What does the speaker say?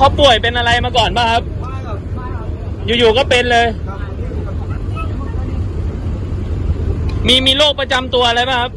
เขาป่วยเป็นอะไรมาก่อนป่ะครับ อยู่ๆก็เป็นเลย มีมีโรคประจำตัวอะไรป่ะครับ